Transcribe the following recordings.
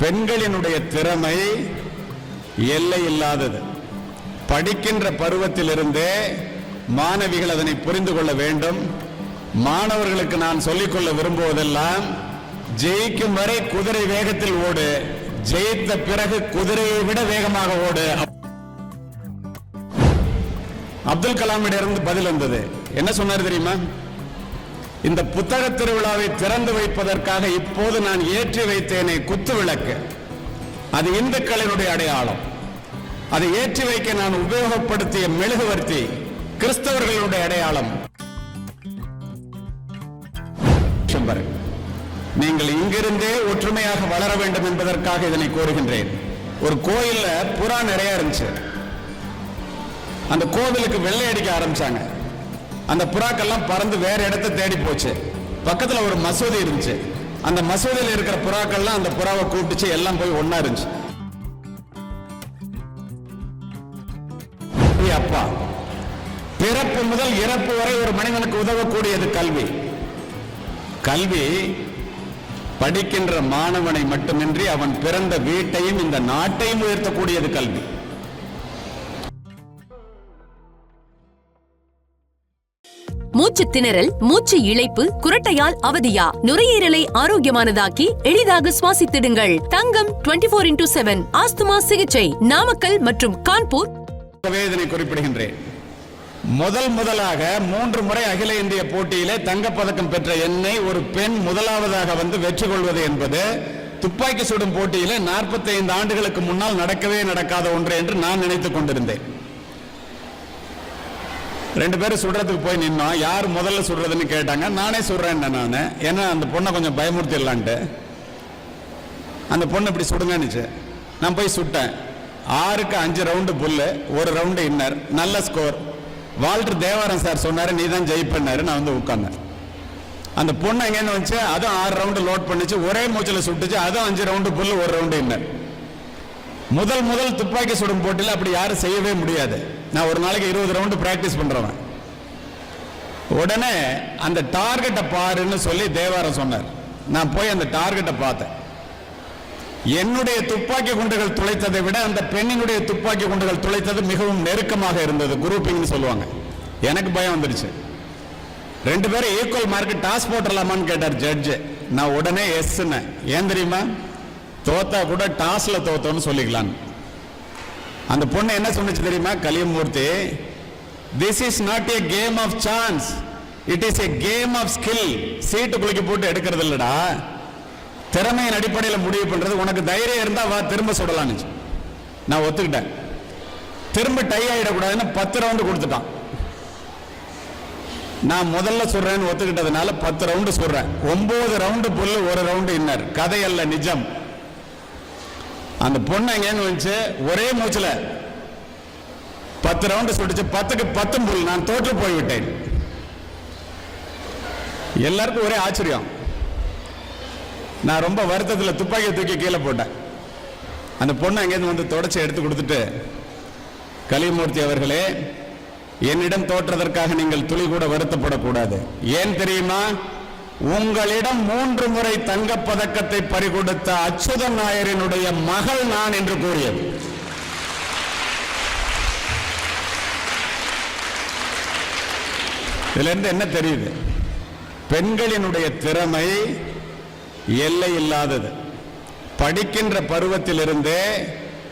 பெண்களினுடைய திறமை எல்லை இல்லாதது. படிக்கின்ற பருவத்திலிருந்தே மாணவிகள் அதனை புரிந்து கொள்ள வேண்டும். மாணவர்களுக்கு நான் சொல்லிக்கொள்ள விரும்புவதெல்லாம் ஜெயிக்கும் வரை குதிரை வேகத்தில் ஓடு. ஜெயித்த பிறகு குதிரையை விட வேகமாக ஓடு. அப்துல் கலாமிடம் இருந்து பதில் வந்தது. என்ன சொன்னார் தெரியுமா? இந்த புத்தக திருவிழாவை திறந்து வைப்பதற்காக இப்போது நான் ஏற்றி வைத்தேனே குத்து விளக்கு. அது இந்துக்களினுடைய அடையாளம். அதை ஏற்றி வைக்க நான் உபயோகப்படுத்திய மெழுகுவர்த்தி கிறிஸ்தவர்களுடைய அடையாளம். நீங்கள் இங்கிருந்தே ஒற்றுமையாக வளர வேண்டும் என்பதற்காக இதனை கோருகின்றேன். ஒரு கோயில்ல புறா நிறைய இருந்துச்சு. அந்த கோவிலுக்கு வெள்ளை அடிக்க ஆரம்பிச்சாங்க. அந்த புறாக்கள்லாம் பறந்து வேற இடத்தை தேடி போச்சு. பக்கத்துல ஒரு மசூதி இருந்துச்சு. அந்த மசூதியில் இருக்கிற புறாக்கள்லாம் அந்த புறாவை கூப்பிட்டுச்சு எல்லாம் போய் ஒன்னா இருந்துச்சு. அப்பா பிறப்பு முதல் இறப்பு வரை ஒரு மனிதனுக்கு உதவக்கூடியது கல்வி. கல்வி படிக்கின்ற மாணவனை மட்டுமின்றி அவன் பிறந்த வீட்டையும் இந்த நாட்டையும் உயர்த்தக்கூடியது கல்வி. மூச்சு திணறல் மூச்சு இழைப்பு குரட்டையால் அவதியா? நுரையீரலை ஆரோக்கியமானதாக்கி எளிதாக சுவாசித்திடுங்கள். Thangam twenty four into seven asthma சிகிச்சை. நாமக்கல் மற்றும் கான்பூர். குறிப்பிடுகின்றேன். முதல் முதலாக மூன்று முறை அகில இந்திய போட்டியிலே தங்கப்பதக்கம் பெற்ற என்னை ஒரு பெண் முதலாவதாக வந்து வெற்றி கொள்வது என்பது துப்பாக்கி சுடும் போட்டியிலே 45 ஆண்டுகளுக்கு முன்னால் நடக்கவே நடக்காத ஒன்று என்று நான் நினைத்துக் கொண்டிருந்தேன். ரெண்டு பேரும் சுடுறதுக்கு போய் நின்னோம் யார் முதல்ல சுடுறதுன்னு கேட்டாங்க. நானே சுடுறேன் நான். ஏன்னா அந்த பொண்ணை கொஞ்சம் பயமுறுத்திடலான்ட்டு. அந்த பொண்ணு இப்படி சுடுங்கன்னுச்சு. நான் போய் சுட்டேன். ஆறுக்கு அஞ்சு ரவுண்டு புல்லு ஒரு ரவுண்டு இன்னர் நல்ல ஸ்கோர் வால்டர் தேவாரம் சார் சொன்னார் நீ தான் ஜெயிப்பண்ணாரு நான் வந்து உட்காந்தேன். அந்த பொண்ணு எங்கேன்னு வந்துச்சு அதுவும் ஆறு ரவுண்டு லோட் பண்ணிச்சு ஒரே மூச்சில் சுட்டுச்சு அதுவும் அஞ்சு ரவுண்டு புல்லு ஒரு ரவுண்டு இன்னர். முதல் முதல் துப்பாக்கி சுடும் போட்டியில் அப்படி யாரும் செய்யவே முடியாது. நான் ஒரு நாளைக்கு இருபது ரவுண்டு ப்ராக்டிஸ் பண்ணுறவன் உடனே அந்த டார்கெட்டை பாருன்னு சொல்லி தேவாரம் சொன்னார். நான் போய் அந்த டார்கெட்டை பார்த்தேன். என்னுடைய துப்பாக்கி குண்டுகள் துளைத்ததை விட அந்த பெண்ணினுடைய துப்பாக்கி குண்டுகள் துளைத்தது மிகவும் நெருக்கமாக இருந்தது. குரூப்பிங்னு சொல்லுவாங்க. எனக்கு பயம் வந்துருச்சு. ரெண்டு பேரும் ஈக்குவல் மார்க் டாஸ் போட்டுடலாமான்னு கேட்டார் ஜட்ஜ் நான் உடனே எஸ்ன்னு ஏன் தெரியுமா? தோத்தா கூட டாஸ்ல தோத்தோன்னு சொல்லிக்கலான்னு. அந்த பொண்ணு என்ன சொன்னுச்சு தெரியுமா? Kaliyamoorthy this is not a game of chance it is a game of skill சீட்டு குளிக்க போட்டு எடுக்கிறது இல்லடா. திறமையின் அடிப்படையில் முடிவு பண்றது. உனக்கு தைரியம் இருந்தா வா திரும்ப சுடலான்னு நான் ஒத்துக்கிட்டேன். திரும்ப டை ஆகிடக்கூடாதுன்னு பத்து ரவுண்டு கொடுத்துட்டான். நான் முதல்ல சொல்றேன்னு ஒத்துக்கிட்டதுனால பத்து ரவுண்டு சொல்றேன். ஒன்பது ரவுண்டு புல்லு ஒரு ரவுண்டு இன்னர் கதை அல்ல நிஜம். அந்த பொண்ணு எங்கேன்னு வந்துச்சு? ஒரே மூச்சில். பத்து ரவுண்டு சுட்டுச்சு. பத்துக்கு பத்தும் புல். நான் தோற்று போய்விட்டேன். எல்லாருக்கும் ஒரே ஆச்சரியம். நான் ரொம்ப வருத்தத்தில் துப்பாக்கியை தூக்கி கீழே போட்டேன். அந்த பொண்ணு அங்கேருந்து வந்து தொடச்சி எடுத்து கொடுத்துட்டு கலிமூர்த்தி அவர்களே என்னிடம் தோற்றதற்காக நீங்கள் துளி கூட வருத்தப்படக்கூடாது. ஏன் தெரியுமா? உங்களிடம் மூன்று முறை தங்கப் பதக்கத்தை பறிகொடுத்த அச்சுதன் நாயரினுடைய மகள் நான் என்று கூறியது. இதுல இருந்து என்ன தெரியுது? பெண்களினுடைய திறமை எல்லை இல்லாதது. படிக்கின்ற பருவத்திலிருந்தே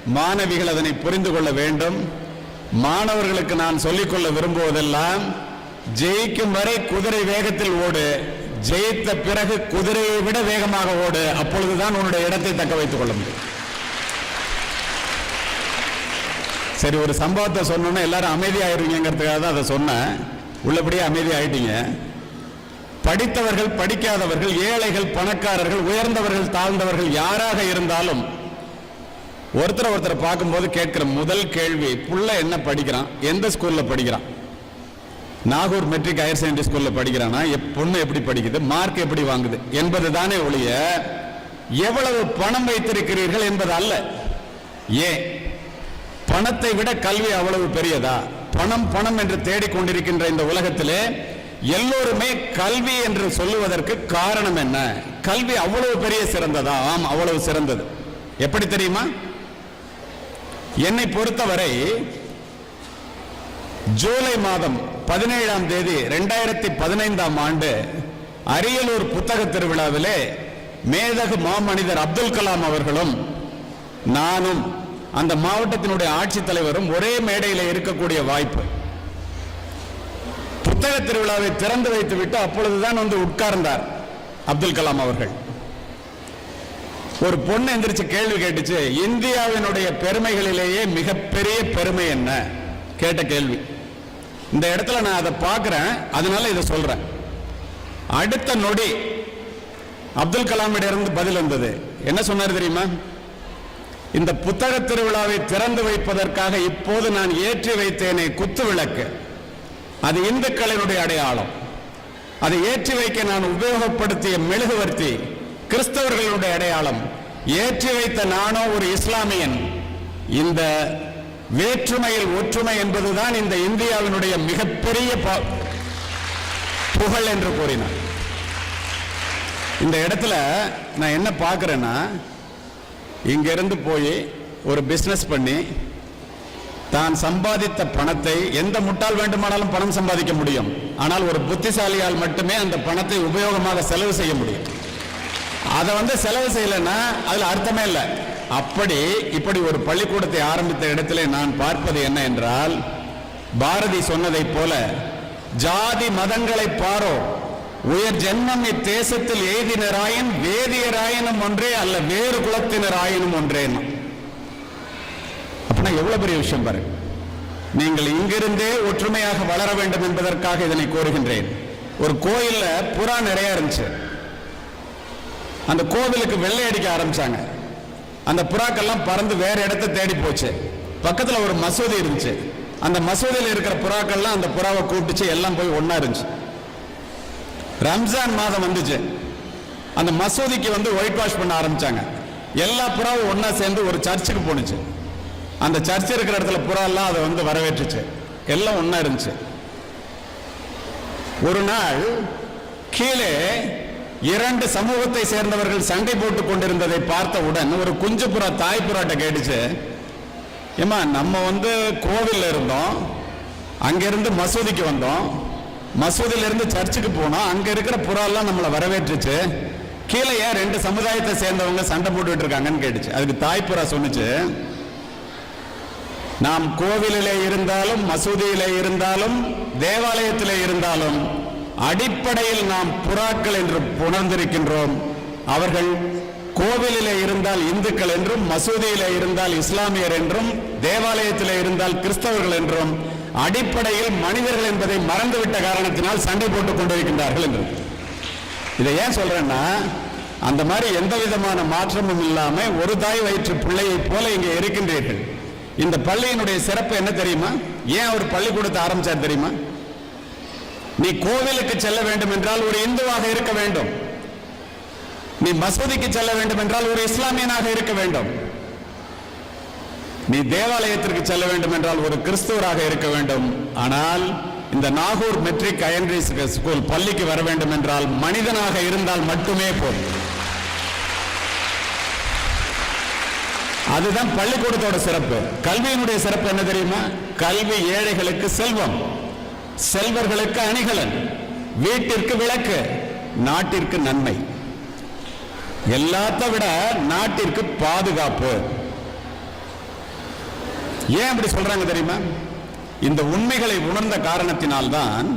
மாணவிகள் அதனை புரிந்து கொள்ள வேண்டும். மாணவர்களுக்கு நான் சொல்லிக்கொள்ள விரும்புவதெல்லாம் ஜெயிக்கும் வரை குதிரை வேகத்தில் ஓடு ஜெயித்த பிறகு குதிரையை விட வேகமாக ஓடு. அப்பொழுதுதான் உன்னுடைய இடத்தை தக்க வைத்துக் கொள்ள முடியும். சரி ஒரு சம்பவத்தை சொன்னோன்னா எல்லாரும் அமைதியாயிருவீங்கிறதுக்காக தான் அதை சொன்னேன். உள்ளபடியே அமைதி ஆயிட்டீங்க படித்தவர்கள் படிக்காதவர்கள் ஏழைகள் பணக்காரர்கள் உயர்ந்தவர்கள் தாழ்ந்தவர்கள் யாராக இருந்தாலும் ஒருத்தரை ஒருத்தரை பார்க்கும்போது கேட்கிற முதல் கேள்வி புள்ள என்ன படிக்கிறான்? எந்த ஸ்கூல்ல படிக்கிறான்? நாகூர் மெட்ரிக் ஹையர் செகண்டரி ஸ்கூல்ல படிக்கிறானா? பொண்ணு எப்படி படிக்குது? மார்க் எப்படி வாங்குது? என்பது தானே ஒழிய எவ்வளவு பணம் வைத்திருக்கிறீர்கள் என்பது அல்ல. ஏன்? பணத்தை விட கல்வி அவ்வளவு பெரியதா? பணம் பணம் என்று தேடிக்கொண்டிருக்கின்ற இந்த உலகத்திலே எல்லோருமே கல்வி என்று சொல்லுவதற்கு காரணம் என்ன? கல்வி அவ்வளவு பெரிய சிறந்ததா? ஆம் அவ்வளவு சிறந்தது. எப்படி தெரியுமா? என்னை பொறுத்தவரை ஜூலை மாதம் பதினேழாம் தேதி ரெண்டாயிரத்தி பதினைந்தாம் ஆண்டு அரியலூர் புத்தக திருவிழாவிலே மேதகு மாமனிதர் அப்துல் கலாம் அவர்களும் நானும் அந்த மாவட்டத்தினுடைய ஆட்சித்தலைவரும் ஒரே மேடையில் இருக்கக்கூடிய வாய்ப்பு. புத்தக திருவிழாவை திறந்து வைத்துவிட்டு அப்பொழுதுதான் வந்து உட்கார்ந்தார் அப்துல் கலாம் அவர்கள். ஒரு பொண்ணு எந்திரிச்சு கேள்வி கேட்டுச்சு இந்தியாவினுடைய பெருமைகளிலேயே மிகப்பெரிய பெருமை என்ன? கேட்ட கேள்வி. இந்த இடத்துல நான் அதை பார்க்குறேன் அதனால இதை சொல்றேன். அடுத்த நொடி அப்துல் கலாமிடம் இருந்து பதில் வந்தது. என்ன சொன்னார் தெரியுமா? இந்த புத்தக திருவிழாவை திறந்து வைப்பதற்காக இப்போது நான் ஏற்றி வைத்தேனே குத்து விளக்கு. அது இந்துக்களினுடைய அடையாளம். அதை ஏற்றி வைக்க நான் உபயோகப்படுத்திய மெழுகுவர்த்தி கிறிஸ்தவர்களுடைய அடையாளம். ஏற்றி வைத்த நானோ ஒரு இஸ்லாமியன். இந்த வேற்றுமையில் ஒற்றுமை என்பதுதான் இந்த இந்தியாவினுடைய மிகப்பெரிய ப- புகழ் என்று கூறினார். இந்த இடத்துல நான் என்ன பார்க்குறேன்னா இங்கிருந்து போய் ஒரு பிஸ்னஸ் பண்ணி தான் சம்பாதித்த பணத்தை எந்த முட்டாள் வேண்டுமானாலும் பணம் சம்பாதிக்க முடியும். ஆனால் ஒரு புத்திசாலியால் மட்டுமே அந்த பணத்தை உபயோகமாக செலவு செய்ய முடியும். அதை வந்து செலவு செய்யலைன்னா அதில் அர்த்தமே இல்லை. அப்படி இப்படி ஒரு பள்ளிக்கூடத்தை ஆரம்பித்த இடத்திலே நான் பார்ப்பது என்ன என்றால் பாரதி சொன்னதைப் போல ஜாதி மதங்களை பாரோ உயர் ஜென்மம் இத்தேசத்தில் எய்தினராயின் வேதியராயினும் ஒன்றே அல்ல வேறு குலத்தினராயினும் ஒன்றேன்னு அப்படின்னா எவ்வளவு பெரிய விஷயம் பாரு. நீங்கள் இங்கிருந்தே ஒற்றுமையாக வளர வேண்டும் என்பதற்காக இதனை கோருகின்றேன். ஒரு கோயில்ல புறா நிறைய இருந்துச்சு. அந்த கோவிலுக்கு வெள்ளை அடிக்க ஆரம்பிச்சாங்க. அந்த புறாக்கள்லாம் பறந்து வேற இடத்த தேடி போச்சு. பக்கத்துல ஒரு மசூதி இருந்துச்சு. அந்த மசூதியில் இருக்கிற புறாக்கள்லாம் அந்த புறாவை கூப்பிட்டுச்சு எல்லாம் போய் ஒன்றா இருந்துச்சு. ரம்ஜான் மாதம் வந்துச்சு. அந்த மசூதிக்கு வந்து ஒயிட் வாஷ் பண்ண ஆரம்பிச்சாங்க. எல்லா புறாவும் ஒன்றா சேர்ந்து ஒரு சர்ச்சுக்கு போணுச்சு. அந்த சர்ச் இருக்கிற இடத்துல புறாலாம் அதை வந்து வரவேற்றுச்சு. எல்லாம் ஒன்றா இருந்துச்சு. ஒரு நாள் கீழே இரண்டு சமூகத்தை சேர்ந்தவர்கள் சண்டை போட்டுக் கொண்டிருந்ததை பார்த்தவுடன் ஒரு குஞ்சு புறா தாய் புறாட்ட கேட்டுச்சு. ஏமா நம்ம வந்து கோவிலில் இருந்தோம். அங்கிருந்து மசூதிக்கு வந்தோம். மசூதியில இருந்து சர்ச்சுக்கு போனோம். அங்க இருக்கிற புறாலாம் நம்மளை வரவேற்றுச்சு. கீழே ஏன் ரெண்டு சமுதாயத்தை சேர்ந்தவங்க சண்டை போட்டுட்டு இருக்காங்கன்னு கேட்டுச்சு. அதுக்கு தாய் புறா சொன்னுச்சு. நாம் கோவிலிலே இருந்தாலும் மசூதியிலே இருந்தாலும் தேவாலயத்திலே இருந்தாலும் அடிப்படையில் நாம் புறாக்கள் என்று உணர்ந்திருக்கின்றோம் அவர்கள் கோவிலிலே இருந்தால் இந்துக்கள் என்றும் மசூதியிலே இருந்தால் இஸ்லாமியர் என்றும் தேவாலயத்திலே இருந்தால் கிறிஸ்தவர்கள் என்றும் அடிப்படையில் மனிதர்கள் என்பதை மறந்துவிட்ட காரணத்தினால் சண்டை போட்டுக் கொண்டிருக்கின்றார்கள் என்று. இதை ஏன் சொல்றேன்னா அந்த மாதிரி எந்த விதமான மாற்றமும் இல்லாமல் ஒரு தாய் வயிற்று பிள்ளையைப் போல இங்கே இருக்கின்றீர்கள். இந்த பள்ளியினுடைய சிறப்பு என்ன தெரியுமா? ஏன் அவர் பள்ளிக்கூடத்தை ஆரம்பிச்சார் தெரியுமா? நீ கோவிலுக்கு செல்ல வேண்டும் என்றால் ஒரு இந்துவாக இருக்க வேண்டும். நீ மசூதிக்கு செல்ல வேண்டும் என்றால் ஒரு இஸ்லாமியனாக இருக்க வேண்டும். நீ தேவாலயத்திற்கு செல்ல வேண்டும் என்றால் ஒரு கிறிஸ்துவராக இருக்க வேண்டும். ஆனால் இந்த நாகூர் மெட்ரிக் அயன்ரி ஸ்கூல் பள்ளிக்கு வர வேண்டும் என்றால் மனிதனாக இருந்தால் மட்டுமே போதும். அதுதான் பள்ளிக்கூடத்தோட சிறப்பு. கல்வியினுடைய சிறப்பு என்ன தெரியுமா? கல்வி ஏழைகளுக்கு செல்வம். செல்வர்களுக்கு அணிகலன் வீட்டிற்கு விளக்கு நாட்டிற்கு நன்மை. எல்லாத்த விட நாட்டிற்கு பாதுகாப்பு. ஏன் அப்படி சொல்றாங்க தெரியுமா? இந்த உண்மைகளை உணர்ந்த காரணத்தினால்தான்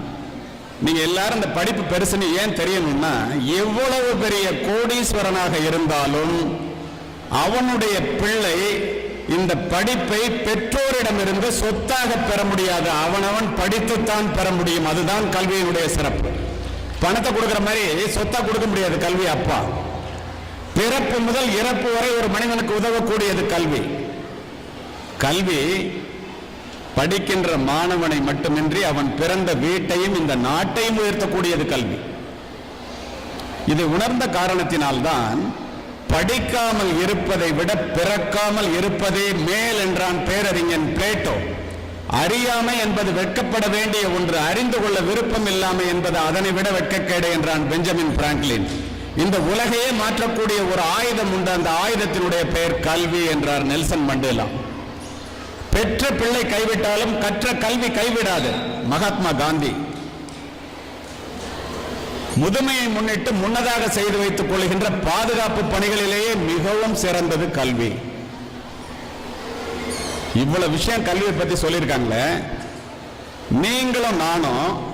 நீங்க எல்லாரும் இந்த படிப்பு பெருசுன்னு ஏன் தெரியணும்னா எவ்வளவு பெரிய கோடீஸ்வரனாக இருந்தாலும் அவனுடைய பிள்ளை இந்த படிப்பை பெற்றோரிடமிருந்து சொத்தாக பெற முடியாது அவனவன் படித்துத்தான் பெற முடியும். அதுதான் கல்வியினுடைய சிறப்பு. பணத்தை கொடுக்கிற மாதிரி சொத்தா கொடுக்க முடியாது கல்வி அப்பா. பிறப்பு முதல் இறப்பு வரை ஒரு மனிதனுக்கு உதவக்கூடியது கல்வி. கல்வி படிக்கின்ற மாணவனை மட்டுமின்றி அவன் பிறந்த வீட்டையும் இந்த நாட்டையும் உயர்த்தக்கூடியது கல்வி. இதை உணர்ந்த காரணத்தினால்தான் படிக்காமல் இருப்பதை விட பிறக்காமல் இருப்பதே மேல் என்றான் பேரறிஞன் பிளேட்டோ. அறியாமை என்பது வெட்கப்பட வேண்டிய ஒன்று அறிந்து கொள்ள விருப்பம் இல்லாமை என்பது அதனை விட வெட்கக்கேடு என்றான் பெஞ்சமின் பிராங்க்லின். இந்த உலகையே மாற்றக்கூடிய ஒரு ஆயுதம் உண்டு அந்த ஆயுதத்தினுடைய பெயர் கல்வி என்றார் நெல்சன் மண்டேலா. பெற்ற பிள்ளை கைவிட்டாலும் கற்ற கல்வி கைவிடாது மகாத்மா காந்தி. முதுமையை முன்னிட்டு முன்னதாக செய்து வைத்துக் கொள்கின்ற பாதுகாப்பு பணிகளிலேயே மிகவும் சிறந்தது கல்வி. இவ்வளவு விஷயம் கல்வியை பத்தி சொல்லியிருக்காங்களே. நீங்களும் நானும்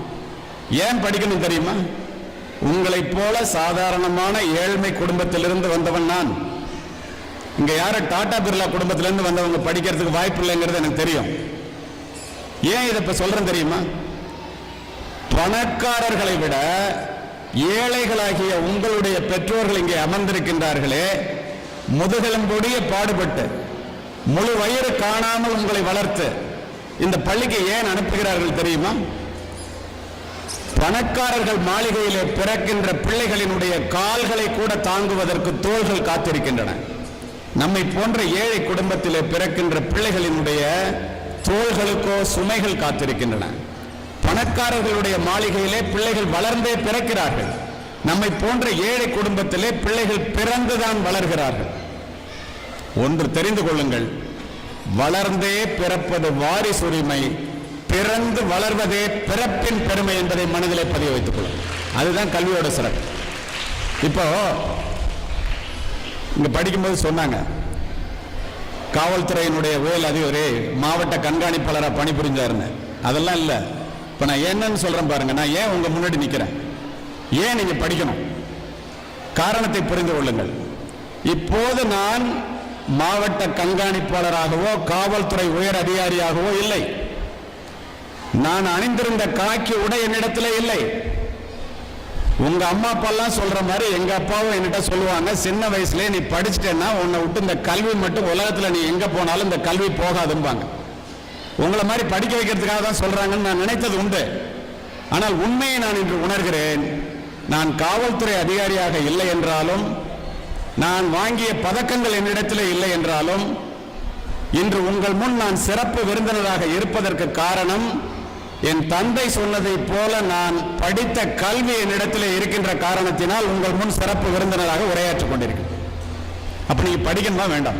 ஏன் படிக்கணும் தெரியுமா? உங்களைப் போல சாதாரணமான ஏழ்மை குடும்பத்திலிருந்து வந்தவன் நான். இங்க யாரும் டாடா பிர்லா குடும்பத்திலிருந்து வந்தவங்க படிக்கிறதுக்கு வாய்ப்பு இல்லைங்கிறது எனக்கு தெரியும். ஏன் இதை இப்ப சொல்றேன் தெரியுமா? பணக்காரர்களை விட ஏழைகளாகிய உங்களுடைய பெற்றோர்கள் இங்கே அமர்ந்திருக்கின்றார்களே முதுகெலும்புடைய பாடுபட்டு முழு வயிறு காணாமல் உங்களை வளர்த்து இந்த பள்ளிக்கு ஏன் அனுப்புகிறார்கள் தெரியுமா? பணக்காரர்கள் மாளிகையிலே பிறக்கின்ற பிள்ளைகளினுடைய கால்களை கூட தாங்குவதற்கு தோள்கள் காத்திருக்கின்றன. நம்மை போன்ற ஏழை குடும்பத்திலே பிறக்கின்ற பிள்ளைகளினுடைய தோள்களுக்கோ சுமைகள் காத்திருக்கின்றன. பணக்காரர்களுடைய மாளிகையிலே பிள்ளைகள் வளர்ந்தே பிறக்கிறார்கள். நம்மை போன்ற ஏழை குடும்பத்திலே பிள்ளைகள் பிறந்துதான் வளர்கிறார்கள். ஒன்று தெரிந்து கொள்ளுங்கள். வளர்ந்தே பிறப்பது வாரிசுரிமை பிறந்து வளர்வதே பிறப்பின் பெருமை என்பதை மனதிலே பதிய வைத்துக் கொள்ளும் அதுதான் கல்வியோட சிறப்பு. இப்போ இங்க படிக்கும்போது சொன்னாங்க. காவல்துறையினுடைய உயர் அதிகாரி மாவட்ட கண்காணிப்பாளராக பணிபுரிஞ்சாருன்னு. அதெல்லாம் இல்லை. இப்போ நான் என்னன்னு சொல்றேன் பாருங்க. நான் ஏன் உங்க முன்னாடி நிற்கிறேன் ஏன் நீங்க படிக்கணும்? காரணத்தை புரிந்து கொள்ளுங்கள். இப்போது நான் மாவட்ட கண்காணிப்பாளராகவோ காவல்துறை உயர் அதிகாரியாகவோ இல்லை. நான் அணிந்திருந்த காக்கி உடை என்னிடத்துல இல்லை. உங்க அம்மா அப்பா எல்லாம் சொல்ற மாதிரி எங்க அப்பாவும் என்கிட்ட சொல்லுவாங்க சின்ன வயசுல நீ படிச்சிட்டேன்னா உன்னை விட்டு இந்த கல்வி மட்டும் உலகத்துல நீ எங்க போனாலும் இந்த கல்வி போகாதும்பாங்க. உங்களை மாதிரி படிக்க வைக்கிறதுக்காக தான் சொல்றாங்கன்னு நான் நினைத்தது உண்டு. ஆனால் உண்மையை நான் இன்று உணர்கிறேன். நான் காவல்துறை அதிகாரியாக இல்லை என்றாலும் நான் வாங்கிய பதக்கங்கள் என்னிடத்தில் இல்லை என்றாலும் இன்று உங்கள் முன் நான் சிறப்பு விருந்தினராக இருப்பதற்கு காரணம் என் தந்தை சொன்னதைப் போல நான் படித்த கல்வி என்னிடத்தில் இருக்கின்ற காரணத்தினால் உங்கள் முன் சிறப்பு விருந்தினராக உரையாற்றிக் கொண்டிருக்கிறேன். அப்ப நீங்க படிக்கணுமா? வேண்டாம்.